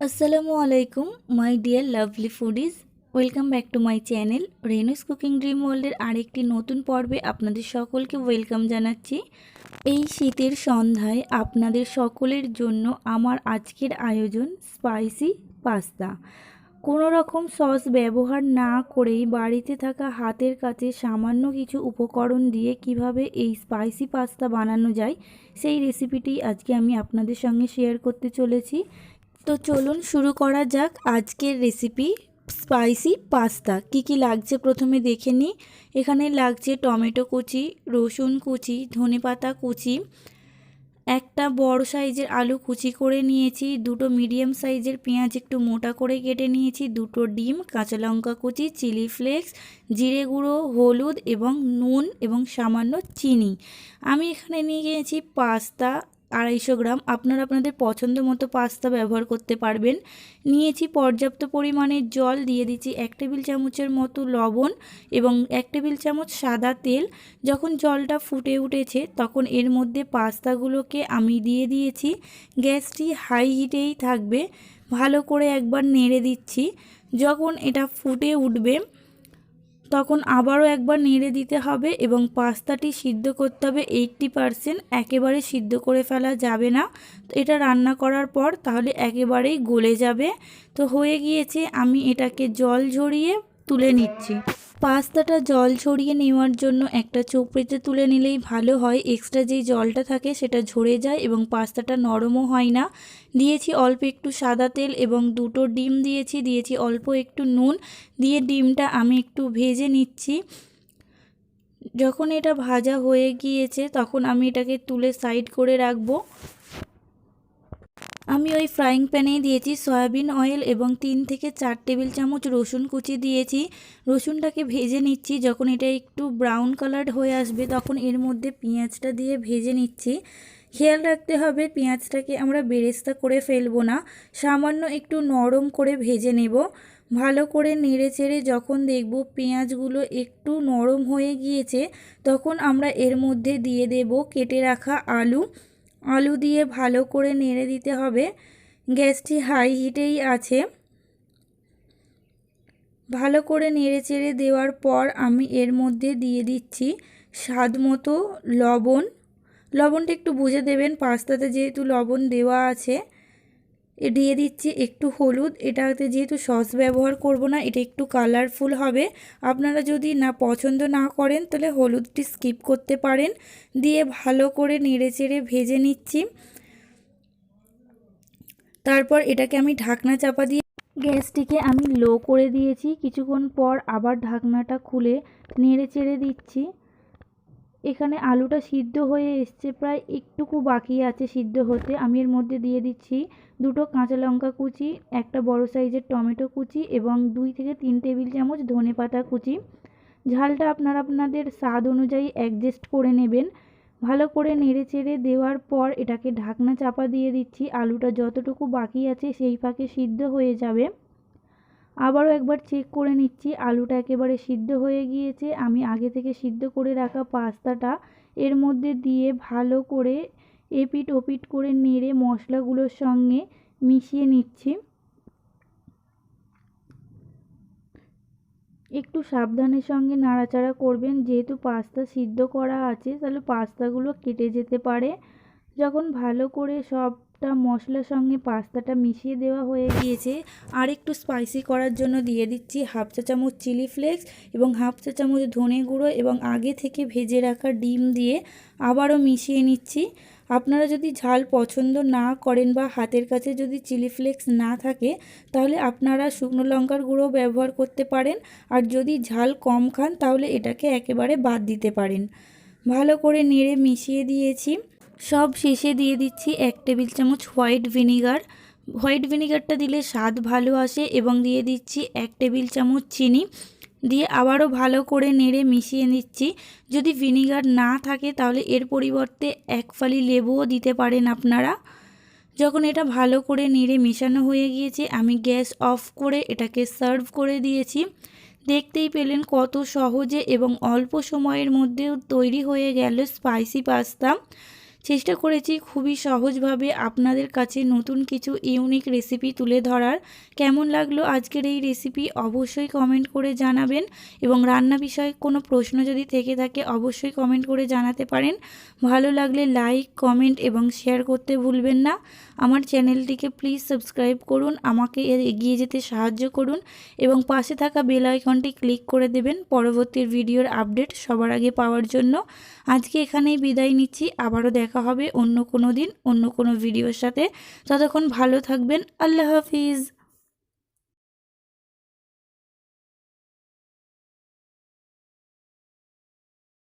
আসসালামু আলাইকুম, my dear lovely foodies. Welcome back to my channel. Renu's cooking dream ওয়ার্ল্ডের আরেকটি নতুন পর্বে আপনাদের সকলকে ওয়েলকাম জানাচ্ছি। এই শীতের সন্ধ্যায় আপনাদের সকলের জন্য আমার আজকের আয়োজন স্পাইসি পাস্তা। কোনো রকম সস ব্যবহার না করেই বাড়িতে থাকা হাতের কাছে সামান্য কিছু উপকরণ দিয়ে কীভাবে এই স্পাইসি পাস্তা বানানো যায়, সেই রেসিপিটি আজকে আমি আপনাদের সঙ্গে শেয়ার করতে চলেছি। তো চলুন শুরু করা যাক আজকের রেসিপি স্পাইসি পাস্তা কি কি লাগছে প্রথমে দেখে নিই। এখানে লাগছে টমেটো কুচি, রসুন কুচি, ধনেপাতা কুচি। একটা বড় সাইজের আলু কুচি করে নিয়েছি, দুটো মিডিয়াম সাইজের পেঁয়াজ একটু মোটা করে কেটে নিয়েছি, দুটো ডিম, কাঁচা লঙ্কা কুচি চিলি ফ্লেক্স জিরে গুঁড়ো, হলুদ এবং নুন এবং সামান্য চিনি। আমি এখানে নিয়ে গিয়েছি পাস্তা আড়াইশো গ্রাম। আপনারা আপনাদের পছন্দ মতো পাস্তা ব্যবহার করতে পারবেন। নিয়েছি পর্যাপ্ত পরিমাণের জল, দিয়ে দিচ্ছি এক টেবিল চামচের মতো লবণ এবং এক টেবিল চামচ সাদা তেল। যখন জলটা ফুটে উঠেছে, তখন এর মধ্যে পাস্তাগুলোকে আমি দিয়ে দিয়েছি। গ্যাসটি হাই হিটেই থাকবে। ভালো করে একবার নেড়ে দিচ্ছি। যখন এটা ফুটে উঠবে তখন আবারও একবার নেড়ে দিতে হবে এবং পাস্তাটি সিদ্ধ করতে হবে এইটটি পারসেন্ট একেবারে সিদ্ধ করে ফেলা যাবে না। তো এটা রান্না করার পর তাহলে একেবারেই গলে যাবে। তো হয়ে গিয়েছে, আমি এটাকে জল ঝরিয়ে তুলে নিচ্ছি। পাস্তাটা জল ছড়িয়ে নেওয়ার জন্য একটা চোপড়িতে তুলে নিলেই ভালো হয়। এক্সট্রা যেই জলটা থাকে সেটা ঝরে যায় এবং পাস্তাটা নরমও হয় না। দিয়েছি অল্প একটু সাদা তেল এবং দুটো ডিম দিয়েছি। দিয়েছি অল্প একটু নুন। দিয়ে ডিমটা আমি একটু ভেজে নিচ্ছি। যখন এটা ভাজা হয়ে গিয়েছে তখন আমি এটাকে তুলে সাইড করে রাখব। আমি ওই ফ্রাইং প্যানেই দিয়েছি সয়াবিন অয়েল এবং তিন থেকে চার টেবিল চামচ রসুন কুচি দিয়েছি। রসুনটাকে ভেজে নিচ্ছি, যখন এটা একটু ব্রাউন কালার হয়ে আসবে তখন এর মধ্যে পেঁয়াজটা দিয়ে ভেজে নিচ্ছি। খেয়াল রাখতে হবে পেঁয়াজটাকে আমরা বেরেস্তা করে ফেলব না, সামান্য একটু নরম করে ভেজে নেব। ভালো করে নেড়ে চেড়ে যখন দেখব পেঁয়াজগুলো একটু নরম হয়ে গিয়েছে, তখন আমরা এর মধ্যে দিয়ে দেব কেটে রাখা আলু। আলু দিয়ে ভালো করে নেড়ে দিতে হবে। গ্যাসটি হাই হিটেই আছে। ভালো করে নেড়ে চেড়ে দেওয়ার পর আমি এর মধ্যে দিয়ে দিচ্ছি স্বাদ মতো লবণ। লবণটা একটু বুঝে দেবেন, পাস্তাতে যেহেতু লবণ দেওয়া আছে। দিয়ে দিচ্ছি একটু হলুদ। এটাতে যেহেতু সস ব্যবহার করব না, এটা একটু কালারফুল হবে। আপনারা যদি না পছন্দ না করেন, তাহলে হলুদটি স্কিপ করতে পারেন। দিয়ে ভালো করে নেড়ে চেড়ে ভেজে নিচ্ছি। তারপর এটাকে আমি ঢাকনা চাপা দিয়ে গ্যাসটিকে আমি লো করে দিয়েছি। কিছুক্ষণ পর আবার ঢাকনাটা খুলে নেড়ে চেড়ে দিচ্ছি। এখানে আলুটা সিদ্ধ হয়ে এসছে, প্রায় একটুকু বাকি আছে সিদ্ধ হতে। আমি এর মধ্যে দিয়ে দিচ্ছি দুটো কাঁচা লঙ্কা কুচি, একটা বড় সাইজের টমেটো কুচি এবং দুই থেকে তিন টেবিল চামচ ধনে পাতা কুচি। ঝালটা আপনারা আপনাদের স্বাদ অনুযায়ী অ্যাডজাস্ট করে নেবেন। ভালো করে নেড়ে চেড়ে দেওয়ার পর এটাকে ঢাকনা চাপা দিয়ে দিচ্ছি। আলুটা যতটুকু বাকি আছে সেই ফাঁকে সিদ্ধ হয়ে যাবে। আবারও একবার চেক করে নিচ্ছি। আলুটা একেবারে সিদ্ধ হয়ে গিয়েছে। আমি আগে থেকে সিদ্ধ করে রাখা পাস্তাটা এর মধ্যে দিয়ে ভালো করে এপিট ওপিট করে নেড়ে মশলাগুলোর সঙ্গে মিশিয়ে নিচ্ছি। একটু সাবধানের সঙ্গে নাড়াচাড়া করবেন। যেহেতু পাস্তা সিদ্ধ করা আছে, তাহলে পাস্তাগুলো কেটে যেতে পারে। যখন ভালো করে সবটা মশলার সঙ্গে পাস্তাটা মিশিয়ে দেওয়া হয়ে গিয়েছে। আর একটু স্পাইসি করার জন্য দিয়ে দিচ্ছি হাফ চা চামচ চিলি ফ্লেক্স এবং হাফ চা চামচ ধনে গুঁড়ো এবং আগে থেকে ভেজে রাখা ডিম দিয়ে আবারও মিশিয়ে নিচ্ছি। আপনারা যদি ঝাল পছন্দ না করেন বা হাতের কাছে যদি চিলি ফ্লেক্স না থাকে, তাহলে আপনারা শুকনো লঙ্কার গুঁড়ো ব্যবহার করতে পারেন। আর যদি ঝাল কম খান, তাহলে এটাকে একেবারে বাদ দিতে পারেন। ভালো করে নেড়ে মিশিয়ে দিয়েছি। সব শেষে দিয়ে দিচ্ছি এক টেবিল চামচ হোয়াইট ভিনিগার। হোয়াইট ভিনিগারটা দিলে স্বাদ ভালো আসে এবং দিয়ে দিচ্ছি এক টেবিল চামচ চিনি। দিয়ে আবারও ভালো করে নেড়ে মিশিয়ে নিচ্ছি। যদি ভিনিগার না থাকে তাহলে এর পরিবর্তে এক ফালি লেবুও দিতে পারেন আপনারা। যখন এটা ভালো করে নেড়ে মেশানো হয়ে গিয়েছে, আমি গ্যাস অফ করে এটাকে সার্ভ করে দিয়েছি। দেখতেই পেলেন কত সহজে এবং অল্প সময়ের মধ্যেও তৈরি হয়ে গেল স্পাইসি পাস্তা। চেষ্টা করেছি খুবই সহজভাবে আপনাদের কাছে নতুন কিছু ইউনিক রেসিপি তুলে ধরার। কেমন লাগল আজকের এই রেসিপি অবশ্যই কমেন্ট করে জানাবেন এবং রান্না বিষয়ে কোনো প্রশ্ন যদি থেকে থাকে অবশ্যই কমেন্ট করে জানাতে পারেন। ভালো লাগলে লাইক কমেন্ট এবং শেয়ার করতে ভুলবেন না। আমার চ্যানেলটিকে প্লিজ সাবস্ক্রাইব করুন, আমাকে এগিয়ে যেতে সাহায্য করুন এবং পাশে থাকা বেল আইকনটি ক্লিক করে দেবেন পরবর্তী ভিডিওর আপডেট সবার আগে পাওয়ার জন্য। আজকে এখানেই বিদায় নিচ্ছি, আবারও দেখা হবে অন্য কোনো দিন অন্য কোনো ভিডিওর সাথে। ততক্ষণ ভালো থাকবেন। আল্লাহ হাফিজ।